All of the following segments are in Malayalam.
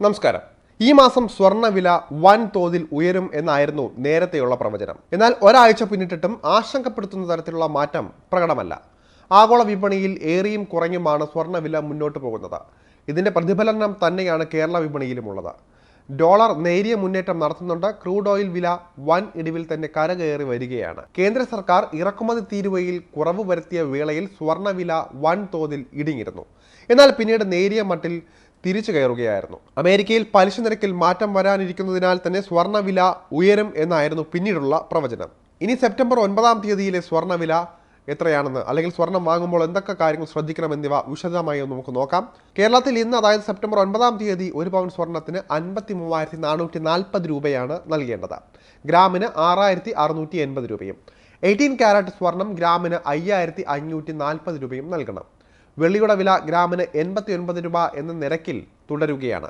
നമസ്കാരം. ഈ മാസം സ്വർണവില വൻ തോതിൽ ഉയരും എന്നായിരുന്നു നേരത്തെയുള്ള പ്രവചനം. എന്നാൽ ഒരാഴ്ച പിന്നിട്ടിട്ടും ആശങ്കപ്പെടുത്തുന്ന തരത്തിലുള്ള മാറ്റം പ്രകടമല്ല. ആഗോള വിപണിയിൽ ഏറിയും കുറഞ്ഞുമാണ് സ്വർണവില മുന്നോട്ട് പോകുന്നത്. ഇതിന്റെ പ്രതിഫലനം തന്നെയാണ് കേരള വിപണിയിലുമുള്ളത്. ഡോളർ നേരിയ മുന്നേറ്റം നടത്തുന്നുണ്ട്. ക്രൂഡ് ഓയിൽ വില വൻ ഇടിവിൽ തന്നെ കരകയറി വരികയാണ്. കേന്ദ്ര സർക്കാർ ഇറക്കുമതി തീരുവയിൽ കുറവ് വരുത്തിയ വേളയിൽ സ്വർണവില വൻ തോതിൽ ഇടിഞ്ഞിരുന്നു. എന്നാൽ പിന്നീട് നേരിയ മട്ടിൽ തിരിച്ചു കയറുകയായിരുന്നു. അമേരിക്കയിൽ പലിശ നിരക്കിൽ മാറ്റം വരാനിരിക്കുന്നതിനാൽ തന്നെ സ്വർണവില ഉയരും എന്നായിരുന്നു പിന്നീടുള്ള പ്രവചനം. ഇനി സെപ്റ്റംബർ ഒൻപതാം തീയതിയിലെ സ്വർണവില എത്രയാണെന്ന് അല്ലെങ്കിൽ സ്വർണം വാങ്ങുമ്പോൾ എന്തൊക്കെ കാര്യങ്ങൾ ശ്രദ്ധിക്കണം എന്നിവ വിശദമായി നമുക്ക് നോക്കാം. കേരളത്തിൽ ഇന്ന് അതായത് സെപ്റ്റംബർ ഒൻപതാം തീയതി ഒരു പവൻ സ്വർണത്തിന് അൻപത്തി മൂവായിരത്തി നാനൂറ്റി നാൽപ്പത് രൂപയാണ് നൽകേണ്ടത്. ഗ്രാമിന് ആറായിരത്തി അറുന്നൂറ്റി എൺപത് രൂപയും എയ്റ്റീൻ ക്യാരറ്റ് സ്വർണം ഗ്രാമിന് അയ്യായിരത്തി അഞ്ഞൂറ്റി നാൽപ്പത് രൂപയും നൽകണം. വെള്ളിയുടെ വില ഗ്രാമിന് എൺപത്തി ഒൻപത് രൂപ എന്ന നിരക്കിൽ തുടരുകയാണ്.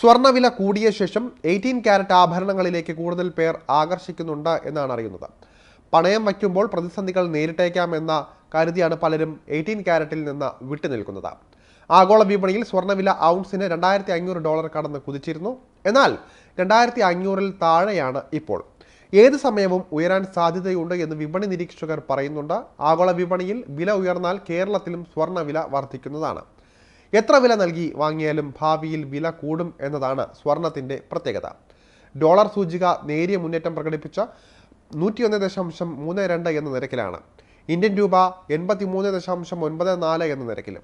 സ്വർണവില കൂടിയ ശേഷം എയ്റ്റീൻ ക്യാരറ്റ് ആഭരണങ്ങളിലേക്ക് കൂടുതൽ പേർ ആകർഷിക്കുന്നുണ്ട് എന്നാണ് അറിയുന്നത്. പണയം വയ്ക്കുമ്പോൾ പ്രതിസന്ധികൾ നേരിട്ടേക്കാമെന്ന കരുതിയാണ് പലരും എയ്റ്റീൻ ക്യാരറ്റിൽ നിന്ന് വിട്ടുനിൽക്കുന്നത്. ആഗോള വിപണിയിൽ സ്വർണവില ഔൺസിന് രണ്ടായിരത്തി അഞ്ഞൂറ് ഡോളർ കടന്ന് കുതിച്ചിരുന്നു. എന്നാൽ രണ്ടായിരത്തി അഞ്ഞൂറിൽ താഴെയാണ് ഇപ്പോൾ. ഏത് സമയവും ഉയരാൻ സാധ്യതയുണ്ട് എന്ന് വിപണി നിരീക്ഷകർ പറയുന്നുണ്ട്. ആഗോള വിപണിയിൽ വില ഉയർന്നാൽ കേരളത്തിലും സ്വർണവില വർദ്ധിക്കുന്നതാണ്. എത്ര വില നൽകി വാങ്ങിയാലും ഭാവിയിൽ വില കൂടും എന്നതാണ് സ്വർണത്തിന്റെ പ്രത്യേകത. ഡോളർ സൂചിക നേരിയ മുന്നേറ്റം പ്രകടിപ്പിച്ച നൂറ്റിയൊന്ന് ദശാംശം മൂന്ന് രണ്ട് എന്ന നിരക്കിലാണ്. ഇന്ത്യൻ രൂപ എൺപത്തി മൂന്ന് ദശാംശം ഒൻപത് നാല് എന്ന നിരക്കിലും.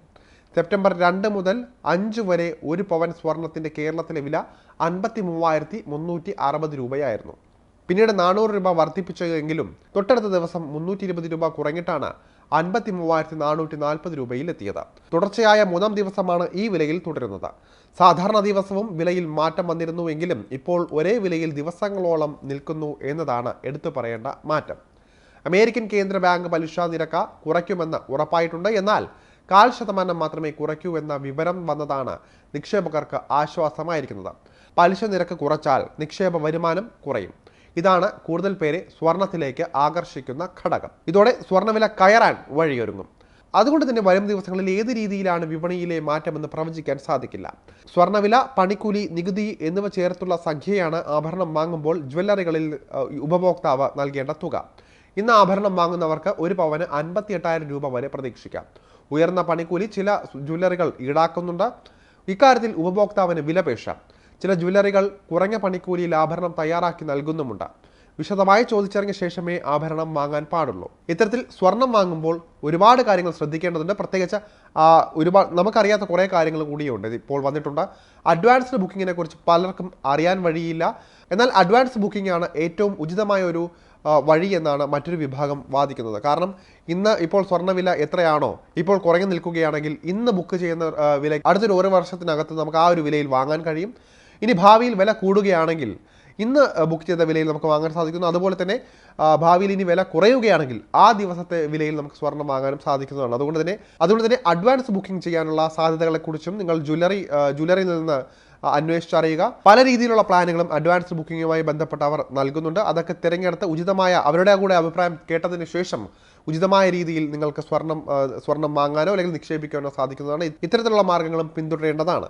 സെപ്റ്റംബർ രണ്ട് മുതൽ അഞ്ച് വരെ ഒരു പവൻ സ്വർണത്തിന്റെ കേരളത്തിലെ വില അൻപത്തി മൂവായിരത്തി മുന്നൂറ്റി അറുപത് രൂപയായിരുന്നു. പിന്നീട് നാനൂറ് രൂപ വർദ്ധിപ്പിച്ചെങ്കിലും തൊട്ടടുത്ത ദിവസം മുന്നൂറ്റി ഇരുപത് രൂപ കുറഞ്ഞിട്ടാണ് അൻപത്തി മൂവായിരത്തി നാനൂറ്റി നാൽപ്പത് രൂപയിൽ എത്തിയത് തുടർച്ചയായ മൂന്നാം ദിവസമാണ് ഈ വിലയിൽ തുടരുന്നത്. സാധാരണ ദിവസവും വിലയിൽ മാറ്റം വന്നിരുന്നുവെങ്കിലും ഇപ്പോൾ ഒരേ വിലയിൽ ദിവസങ്ങളോളം നിൽക്കുന്നു എന്നതാണ് എടുത്തു പറയേണ്ട മാറ്റം. അമേരിക്കൻ കേന്ദ്ര ബാങ്ക് പലിശ നിരക്ക് കുറയ്ക്കുമെന്ന് ഉറപ്പായിട്ടുണ്ട്. എന്നാൽ കാൽ ശതമാനം മാത്രമേ കുറയ്ക്കൂ എന്ന വിവരം വന്നതാണ് നിക്ഷേപകർക്ക് ആശ്വാസമായിരിക്കുന്നത്. പലിശ നിരക്ക് കുറച്ചാൽ നിക്ഷേപ വരുമാനം കുറയും. ഇതാണ് കൂടുതൽ പേരെ സ്വർണത്തിലേക്ക് ആകർഷിക്കുന്ന ഘടകം. ഇതോടെ സ്വർണവില കയറാൻ വഴിയൊരുങ്ങും. അതുകൊണ്ട് തന്നെ വരും ദിവസങ്ങളിൽ ഏത് രീതിയിലാണ് വിപണിയിലെ മാറ്റമെന്ന് പ്രവചിക്കാൻ സാധിക്കില്ല. സ്വർണവില പണിക്കൂലി നികുതി എന്നിവ ചേർത്തുള്ള സംഖ്യയാണ് ആഭരണം വാങ്ങുമ്പോൾ ജ്വല്ലറികളിൽ ഉപഭോക്താവ് നൽകേണ്ട തുക. ഇന്ന് ആഭരണം വാങ്ങുന്നവർക്ക് ഒരു പവന് അൻപത്തി എട്ടായിരം രൂപ വരെ പ്രതീക്ഷിക്കാം. ഉയർന്ന പണിക്കൂലി ചില ജ്വല്ലറികൾ ഈടാക്കുന്നുണ്ട്. ഇക്കാര്യത്തിൽ ഉപഭോക്താവിന് വിലപേശാം ചില ജ്വല്ലറികൾ കുറഞ്ഞ പണിക്കൂലിയിൽ ആഭരണം തയ്യാറാക്കി നൽകുന്നുമുണ്ട്. വിശദമായി ചോദിച്ചറിഞ്ഞ ശേഷമേ ആഭരണം വാങ്ങാൻ പാടുള്ളൂ. ഇത്തരത്തിൽ സ്വർണം വാങ്ങുമ്പോൾ ഒരുപാട് കാര്യങ്ങൾ ശ്രദ്ധിക്കേണ്ടതുണ്ട്. പ്രത്യേകിച്ച് ഒരുപാട് നമുക്കറിയാത്ത കുറേ കാര്യങ്ങൾ കൂടിയുണ്ട്. ഇപ്പോൾ വന്നിട്ടുണ്ട്. അഡ്വാൻസ്ഡ് ബുക്കിങ്ങിനെ കുറിച്ച് പലർക്കും അറിയാൻ വഴിയില്ല. എന്നാൽ അഡ്വാൻസ് ബുക്കിംഗ് ആണ് ഏറ്റവും ഉചിതമായ ഒരു വഴി എന്നാണ് മറ്റൊരു വിഭാഗം വാദിക്കുന്നത്. കാരണം ഇന്ന് ഇപ്പോൾ സ്വർണവില എത്രയാണോ ഇപ്പോൾ കുറഞ്ഞു നിൽക്കുകയാണെങ്കിൽ ഇന്ന് ബുക്ക് ചെയ്യുന്ന വില അടുത്തൊരു ഒരു വർഷത്തിനകത്ത് നമുക്ക് ആ ഒരു വിലയിൽ വാങ്ങാൻ കഴിയും. ഇനി ഭാവിയിൽ വില കൂടുകയാണെങ്കിൽ ഇന്ന് ബുക്ക് ചെയ്ത വിലയിൽ നമുക്ക് വാങ്ങാൻ സാധിക്കുന്നു. അതുപോലെ തന്നെ ഭാവിയിൽ ഇനി വില കുറയുകയാണെങ്കിൽ ആ ദിവസത്തെ വിലയിൽ നമുക്ക് സ്വർണം വാങ്ങാനും സാധിക്കുന്നതാണ്. അതുകൊണ്ട് തന്നെ അതുകൊണ്ട് തന്നെ അഡ്വാൻസ് ബുക്കിംഗ് ചെയ്യാനുള്ള സാധ്യതകളെക്കുറിച്ചും നിങ്ങൾ ജ്വല്ലറി ജ്വല്ലറിയിൽ നിന്ന് അന്വേഷിച്ചറിയുക പല രീതിയിലുള്ള പ്ലാനുകളും അഡ്വാൻസ് ബുക്കിങ്ങുമായി ബന്ധപ്പെട്ട് അവർ നൽകുന്നുണ്ട്. അതൊക്കെ തിരഞ്ഞെടുത്ത് ഉചിതമായ അവരുടെ കൂടെ അഭിപ്രായം കേട്ടതിന് ശേഷം ഉചിതമായ രീതിയിൽ നിങ്ങൾക്ക് സ്വർണം സ്വർണം വാങ്ങാനോ അല്ലെങ്കിൽ നിക്ഷേപിക്കാനോ സാധിക്കുന്നതാണ്. ഇത്തരത്തിലുള്ള മാർഗങ്ങളും പിന്തുടരേണ്ടതാണ്.